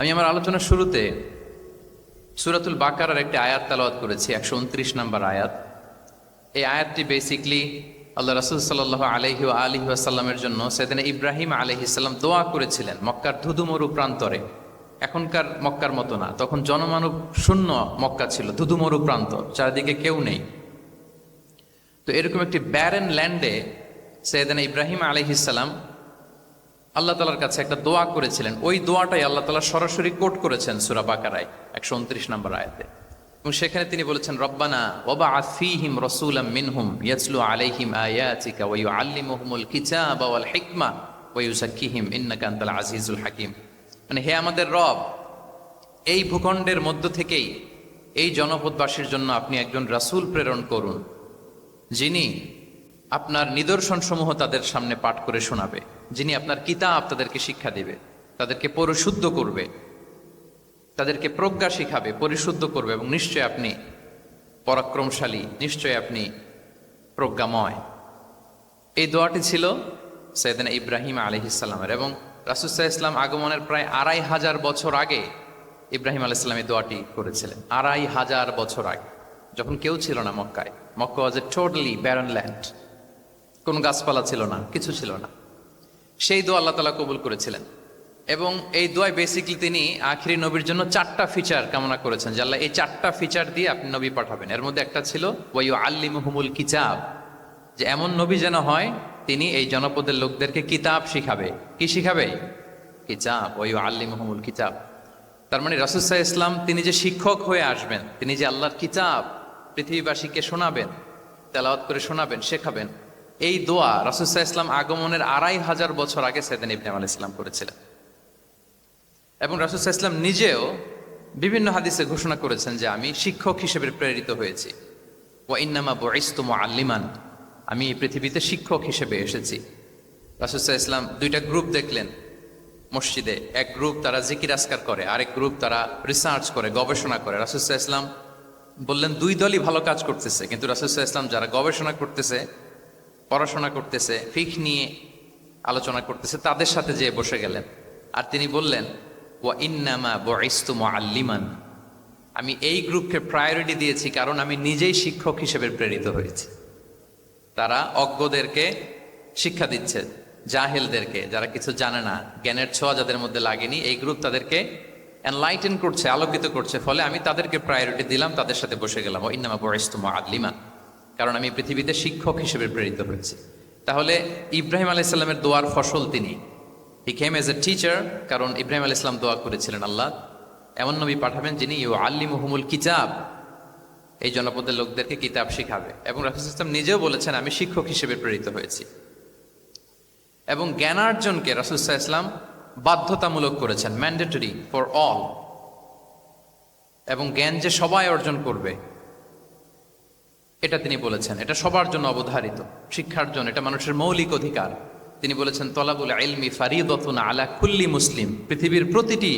আমি আমার আলোচনার শুরুতে সুরাতুল বাকারার একটি আয়াত তালাওয়াত করেছি, একশো উনত্রিশ নম্বর আয়াত। এই আয়াতটি বেসিকলি আল্লাহ রাসুল সাল্লাহ আলহি আলহি আসাল্লামের জন্য সেদিন ইব্রাহিম আলহিসাল্লাম দোয়া করেছিলেন মক্কার ধুধুমরু প্রান্তরে। এখনকার মক্কার মতো না, তখন জনমানব শূন্য মক্কা ছিল, ধুধুমরু প্রান্ত, চারিদিকে কেউ নেই। তো এরকম একটি ব্যারেন ল্যান্ডে সৈয়দান ইব্রাহিম আলহিসাল্লাম আল্লাহ তালার কাছে একটা দোয়া করেছিলেন। ওই দোয়াটাই আল্লাহ তালা সরাসরি কোট করেছেন সুরা বাকারায়, একশো উনত্রিশ নম্বর আয়াতে। এবং সেখানে তিনি বলেছেন, রব্বানা ওবা আফিহিম রসুলাম মিনহুম ইয়াসলু আলাইহিম আয়াতিকা ওয়ু আল্লিমুহুমুল কিতাবা ওয়াল হিকমা ওয়ু সাক্কিহিম ইন্নাকা আজিজুল হাকিম। মানে হে আমাদের রব, এই ভূখণ্ডের মধ্য থেকেই এই জনপদবাসীর জন্য আপনি একজন রাসূল প্রেরণ করুন, যিনি আপনার নিদর্শনসমূহ তাদের সামনে পাঠ করে শোনাবে। যিনি আপনার কিতাব তাদেরকে শিক্ষা দেবে, তাদেরকে পরিশুদ্ধ করবে, তাদেরকে প্রজ্ঞা শিখাবে, পরিশুদ্ধ করবে এবং নিশ্চয় আপনি পরাক্রমশালী, নিশ্চয় আপনি প্রজ্ঞাময়। এই দোয়াটি ছিল সৈয়দিন ইব্রাহিম আলহিসাল্লামের এবং রাসুসাহ ইসলাম আগমনের প্রায় আড়াই হাজার বছর আগে ইব্রাহিম আলাইসাল্লাম এই দোয়াটি করেছিলেন। আড়াই হাজার বছর আগে, যখন কেউ ছিল না মক্কায়। Mecca was a totally barren land কোনো গাছপালা ছিল না, কিছু ছিল না। সেই দোয়া আল্লাহ তালা কবুল করেছিলেন। এবং এই দোয়ায় বেসিকলি তিনি আখিরি নবীর জন্য চারটা ফিচার কামনা করেছেন যে আল্লাহ এই চারটা ফিচার দিয়ে আপনি নবী পাঠাবেন। এর মধ্যে একটা ছিল ওয়াইউ আল্লিমহুমুল কিতাব যে এমন নবী যেন হয়, তিনি এই জনপদের লোকদেরকে কিতাব শিখাবে। কি শিখাবে? কিতাব ওয়াইউ আল্লিমহুমুল কিতাব তার মানে রাসুসাহ ইসলাম তিনি যে শিক্ষক হয়ে আসবেন, তিনি যে আল্লাহর কিতাব পৃথিবীবাসীকে শোনাবেন, তেলাওয়াত করে শোনাবেন, শেখাবেন এই দোয়া রাসুসাহ ইসলাম আগমনের আড়াই হাজার বছর আগে সেদিন ইবনাম আল ইসলাম করেছিলেন। এবং রাসুসাহ ইসলাম নিজেও বিভিন্ন হাদিসে ঘোষণা করেছেন যে আমি শিক্ষক হিসেবে প্রেরিত হয়েছি। ও ইন্নামা বয়স্তুম আল্লিমান আমি এই পৃথিবীতে শিক্ষক হিসেবে এসেছি। রাসুসাহ ইসলাম দুইটা গ্রুপ দেখলেন মসজিদে। এক গ্রুপ তারা জিকির আসকার করে, আরেক গ্রুপ তারা রিসার্চ করে, গবেষণা করে। রাসুসাহ ইসলাম বললেন, দুই দলই ভালো কাজ করতেছে, কিন্তু রাসুসাহ ইসলাম যারা গবেষণা করতেছে পড়াশোনা করতেছে, ফিক নিয়ে আলোচনা করতেছে, তাদের সাথে যেয়ে বসে গেলেন। আর তিনি বললেন, ওয়া ইন্নামা বয়স্তুম আল্লিমান আমি এই গ্রুপকে প্রায়োরিটি দিয়েছি কারণ আমি নিজেই শিক্ষক হিসেবে প্রেরিত হয়েছি। তারা অজ্ঞদেরকে শিক্ষা দিচ্ছে, জাহেলদেরকে, যারা কিছু জানে না, জ্ঞানের ছোঁয়া যাদের মধ্যে লাগেনি, এই গ্রুপ তাদেরকে এনলাইটেন করছে, আলোকিত করছে, ফলে আমি তাদেরকে প্রায়োরিটি দিলাম, তাদের সাথে বসে গেলাম। ও ইন্নামা বয়স্তুম আল্লিমান কারণ আমি পৃথিবীতে শিক্ষক হিসেবে প্রেরিত হয়েছি। তাহলে ইব্রাহিম আলাইসাল্লামের দোয়ার ফসল তিনি। হি কেম এজ এ টিচার কারণ ইব্রাহিম আল ইসলাম দোয়া করেছিলেন আল্লাহ। এমন নবী পাঠাবেন যিনি ইউ আল্লি মুহমুল কিতাব। এই জনপদের লোকদেরকে কিতাব শিখাবে। এবং রাফিজ ইসলাম নিজেও বলেছেন, আমি শিক্ষক হিসেবে প্রেরিত হয়েছি। এবং জ্ঞানার্জনকে রাসুসাহ ইসলাম বাধ্যতামূলক করেছেন ম্যান্ডেটরি ফর অল এবং জ্ঞান যে সবাই অর্জন করবে এটা তিনি বলেছেন, এটা সবার জন্য অবধারিত, শিক্ষার জন্য, এটা মানুষের মৌলিক অধিকার। তিনি বলেছেন, তলাবুল আলমি ফারিদতুন আলা কুল্লি মুসলিম, পৃথিবীর প্রতিটি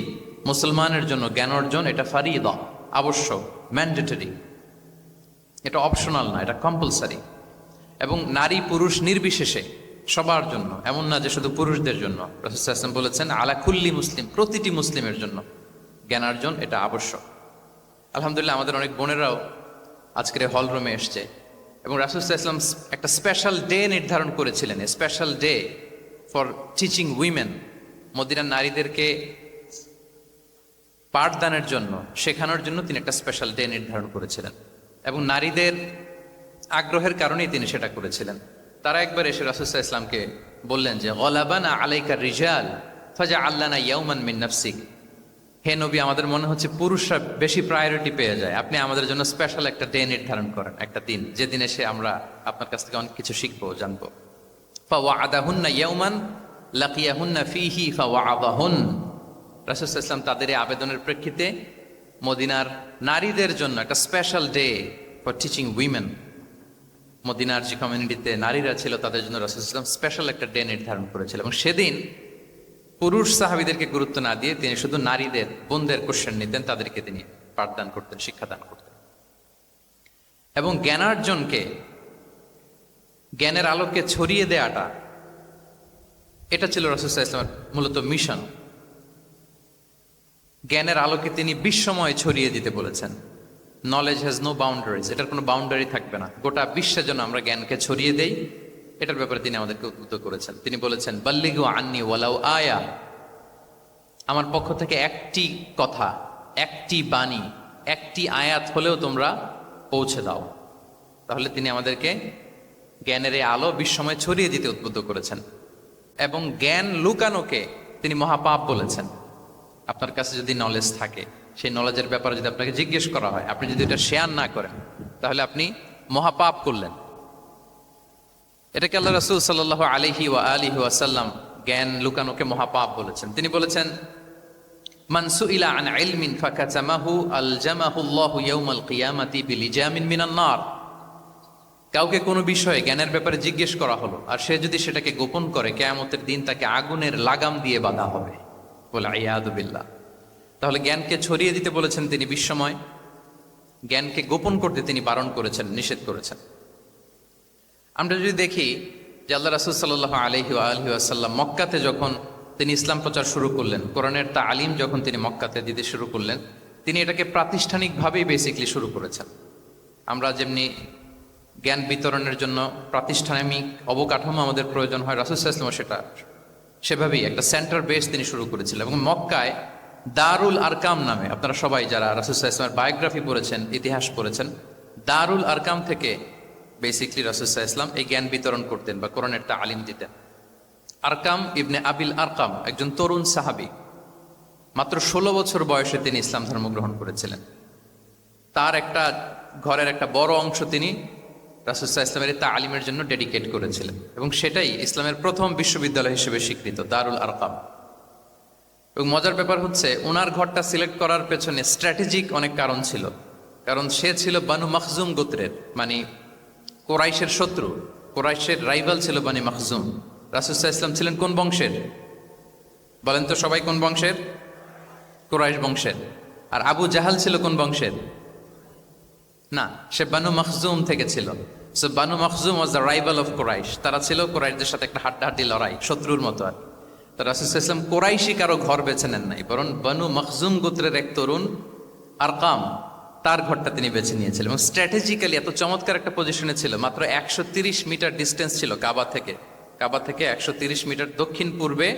মুসলমানের জন্য জ্ঞান অর্জন এটা ফারিদ, আবশ্যক ম্যান্ডেটরি এটা অপশনাল না, এটা কম্পালসারি এবং নারী পুরুষ নির্বিশেষে সবার জন্য, এমন না যে শুধু পুরুষদের জন্য। বলেছেন, আলা কুল্লি মুসলিম, প্রতিটি মুসলিমের জন্য জ্ঞানার্জন এটা আবশ্যক। আলহামদুলিল্লাহ, আমাদের অনেক বোনেরাও আজকের হল রুমে এসছে। এবং রাসুলসাহ ইসলাম একটা স্পেশাল ডে নির্ধারণ করেছিলেন special day for teaching women মদিনার নারীদেরকে পাঠদানের জন্য, শেখানোর জন্য তিনি একটা স্পেশাল ডে নির্ধারণ করেছিলেন। এবং নারীদের আগ্রহের কারণেই তিনি সেটা করেছিলেন। তারা একবার এসে রাসুলসাহ ইসলামকে বললেন যে, গলাবানা আলাইকার রিজাল ফাজা আল্লানা ইয়াউমান মিন নাফসিক। হে নবী, আমাদের মনে হচ্ছে পুরুষরা বেশি প্রায়োরিটি পেয়ে যায়। আপনি আমাদের জন্য স্পেশাল একটা ডে নির্ধারণ করেন, একটা দিন, যে দিনে সে আমরা আপনার কাছ থেকে অনেক কিছু শিখব, জানব। ফাওয়া আদাহুন্না ইয়ৌমান লাকিয়াহুন্না ফিহি ফাওয়া আদাহুন রাসুল ইসলাম তাদের এই আবেদনের প্রেক্ষিতে মদিনার নারীদের জন্য একটা special day for teaching women মদিনার যে কমিউনিটিতে নারীরা ছিল, তাদের জন্য রাসুল ইসলাম স্পেশাল একটা ডে নির্ধারণ করেছিল। এবং সেদিন পুরুষ সাহাবিদেরকে গুরুত্ব না দিয়ে তিনি শুধু নারীদের, বোনদের কোশ্চেন নিতেন, তাদেরকে তিনি পাঠদান করতেন, শিক্ষাদান করতেন। এবং জ্ঞানার্জনকে, জ্ঞানের আলোকে ছড়িয়ে দেয়াটা, এটা ছিল রসুল্লাহ ইসলামের মূলত মিশন জ্ঞানের আলোকে তিনি বিশ্বময় ছড়িয়ে দিতে বলেছেন। নলেজ হ্যাজ নো বাউন্ডারিজ এটার কোনো বাউন্ডারি থাকবে না। গোটা বিশ্বের জন্য আমরা জ্ঞানকে ছড়িয়ে দেই এটার ব্যাপারে তিনি আমাদেরকে উদ্বুদ্ধ করেছেন। তিনি বলেছেন, বাল্লিগু আন্নি ওয়ালাউ আয়া। আমার পক্ষ থেকে একটি কথা, একটি বাণী, একটি আয়াত হলেও তোমরা পৌঁছে দাও। তাহলে তিনি আমাদেরকে জ্ঞানের এই আলো বিশ্বময় ছড়িয়ে দিতে উদ্বুদ্ধ করেছেন। এবং জ্ঞান লুকানোকে তিনি মহাপাপ বলেছেন। আপনার কাছে যদি নলেজ থাকে, সেই নলেজের ব্যাপারে যদি আপনাকে জিজ্ঞেস করা হয়, আপনি যদি এটা শেয়ার না করেন, তাহলে আপনি মহাপাপ করলেন। এটাকে আল্লাহ রসুল সাল্লাহ আলিহি ওয়া আলিহি ওয়াসাল্লাম জ্ঞান লুকানোকে মহাপাপ বলেছেন। তিনি বলেছেন মানসু ইলা আন ইলমিন ফাকাতামাহু আলজামাহুল্লাহু ইয়াউমাল কিয়ামাতি বিলিজামিন মিনান নার। কাউকে কোনো বিষয়ে জ্ঞানের ব্যাপারে জিজ্ঞেস করা হলো, আর সে যদি সেটাকে গোপন করে, কেয়ামতের দিন তাকে আগুনের লাগাম দিয়ে বাঁধা হবে। বলে আয়াদুবিল্লাহ তাহলে জ্ঞানকে ছড়িয়ে দিতে বলেছেন তিনি বিশ্বময়। জ্ঞানকে গোপন করতে তিনি বারণ করেছেন, নিষেধ করেছেন। আমরা যদি দেখি যে আল্লাহ রাসুল সাল্লাহ আলহি আলহি আসাল্লাম মক্কাতে যখন তিনি ইসলাম প্রচার শুরু করলেন, কোরআনের তা আলিম যখন তিনি মক্কাতে দিতে শুরু করলেন, তিনি এটাকে প্রাতিষ্ঠানিকভাবেই বেসিকলি শুরু করেছেন। আমরা যেমনি জ্ঞান বিতরণের জন্য প্রাতিষ্ঠানিক অবকাঠামো আমাদের প্রয়োজন হয় রাসুসাল্লাম সেটা সেভাবেই একটা সেন্টার বেস তিনি শুরু করেছিলেন এবং মক্কায় দারুল আরকাম নামে, আপনারা সবাই যারা রাসুসাল্লামের বায়োগ্রাফি পড়েছেন, ইতিহাস পড়েছেন, দারুল আরকাম থেকে বেসিকলি রাসুসাহ ইসলাম এই জ্ঞান বিতরণ করতেন বা কোরআনের তা আলিম দিতেন। আরকাম ইবনে আবিল আরকাম, একজন তরুণ সাহাবি। মাত্র ষোলো বছর বয়সে তিনি ইসলাম ধর্ম গ্রহণ করেছিলেন। তার একটা ঘরের একটা বড় অংশ তিনি রাসুসাহ ইসলামের তা আলিমের জন্য ডেডিকেট করেছিলেন এবং সেটাই ইসলামের প্রথম বিশ্ববিদ্যালয় হিসেবে স্বীকৃত, দারুল আরকাম। এবং মজার ব্যাপার হচ্ছে ওনার ঘরটা সিলেক্ট করার পেছনে স্ট্র্যাটেজিক অনেক কারণ ছিল। কারণ সে ছিল বানু মখজুম গোত্রের মানে কোরাইশের শত্রু, কোরাইশের রাইভাল ছিল বানি মখজুম। রাসুসাহ ইসলাম ছিলেন কোন বংশের? বলেন তো সবাই কোন বংশের? কোরাইশ বংশের। আর আবু জাহাল ছিল কোন বংশের? না, সে বানু মখজুম থেকে ছিল। So Banu Makhzum was the rival of Quraysh. তারা ছিল কোরাইশদের সাথে একটা হাড্ডাহাড্ডি লড়াই, শত্রুর মতো আর তো রাসুসাহ ইসলাম কোরাইশি কারও ঘর বেছে নেন নাই, বরং বানু মখজুম গোত্রের এক তরুণ আরকাম। তার ঘরটা তিনি বেছে নিয়েছিলেন এবং স্ট্র্যাটেজিক্যালি এত চমৎকার একটা পজিশনে ছিল। মাত্র একশো মিটার ডিস্টেন্স ছিল কাবা থেকে। কাবা থেকে একশো মিটার দক্ষিণ পূর্বে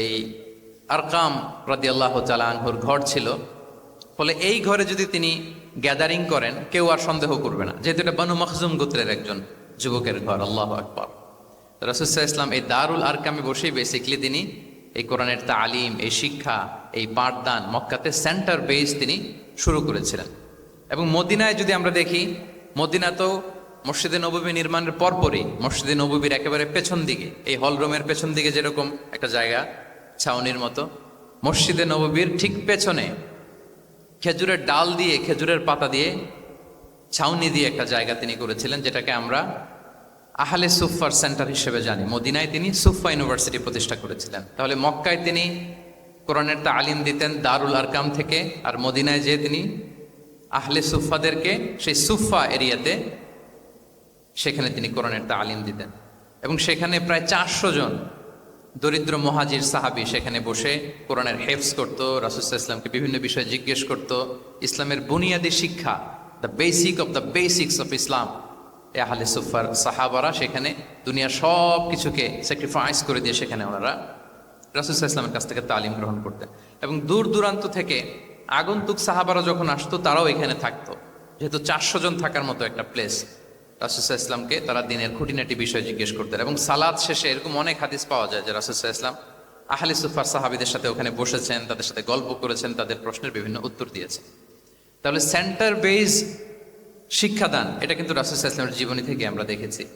এই আরকাম রাদি আল্লাহ আনহুর ঘর ছিল। ফলে এই ঘরে যদি তিনি গ্যাদারিং করেন, কেউ আর সন্দেহ করবে না। যেহেতু এটা বানু মখজুম গোত্রের একজন যুবকের ঘর, আল্লাহ আকবর। রসুসাহ ইসলাম এই দারুল আরকামে বসেই বেসিকলি তিনি এই কোরআনের তালিম, এই শিক্ষা, এই পাঠদান, মক্কাতে সেন্টার বেস তিনি শুরু করেছিলেন এবং মদিনায় যদি আমরা দেখি, মদিনা তো মসজিদে নবী নির্মাণের পরপরই মসজিদে নবীর একেবারে পেছন দিকে, এই হলরুমের পেছন দিকে যেরকম একটা জায়গা, ছাউনির মতো, মসজিদে নবীর ঠিক পেছনে খেজুরের ডাল দিয়ে, খেজুরের পাতা দিয়ে, ছাউনি দিয়ে একটা জায়গা তিনি করেছিলেন, যেটাকে আমরা আহলে সুফার সেন্টার হিসেবে জানি। মদিনায় তিনি সুফা ইউনিভার্সিটি প্রতিষ্ঠা করেছিলেন। তাহলে মক্কায় তিনি কোরআনের তালিম দিতেন দারুল আরকাম থেকে আর মদিনায় যে তিনি আহলে সুফাদেরকে সেই সুফা এরিয়াতে সেখানে তিনি কোরআনের তালিম দিতেন। এবং সেখানে প্রায় চারশো জন দরিদ্র মহাজির সাহাবি সেখানে বসে কোরআনের হেফস করত রাসুসাহ ইসলামকে বিভিন্ন বিষয়ে জিজ্ঞেস করত। ইসলামের বুনিয়াদী শিক্ষা the basic of the basics of Islam এ আহলে সুফার সাহাবারা সেখানে দুনিয়ার সব কিছুকে স্যাক্রিফাইস করে দিয়ে সেখানে ওনারা রাসুসাহ ইসলামের কাছ থেকে তালিম গ্রহণ করতেন। এবং দূর দূরান্ত থেকে আগন্তুক সাহাবারা যখন আসতো, তারাও এখানে থাকতো। যেহেতু চারশো জন থাকার মতো একটা প্লেস রাসুসাহ ইসলামকে তারা দিনের খুঁটিনাটি বিষয় জিজ্ঞেস করতেন। এবং সালাদ শেষে এরকম অনেক হাদিস পাওয়া যায় যে রাসুসাহ ইসলাম আহলে সুফার সাহাবিদের সাথে ওখানে বসেছেন, তাদের সাথে গল্প করেছেন, তাদের প্রশ্নের বিভিন্ন উত্তর দিয়েছেন। তাহলে সেন্টার বেজ শিক্ষাদান, এটা কিন্তু রাসুসাহ ইসলামের জীবনী থেকে আমরা দেখেছি।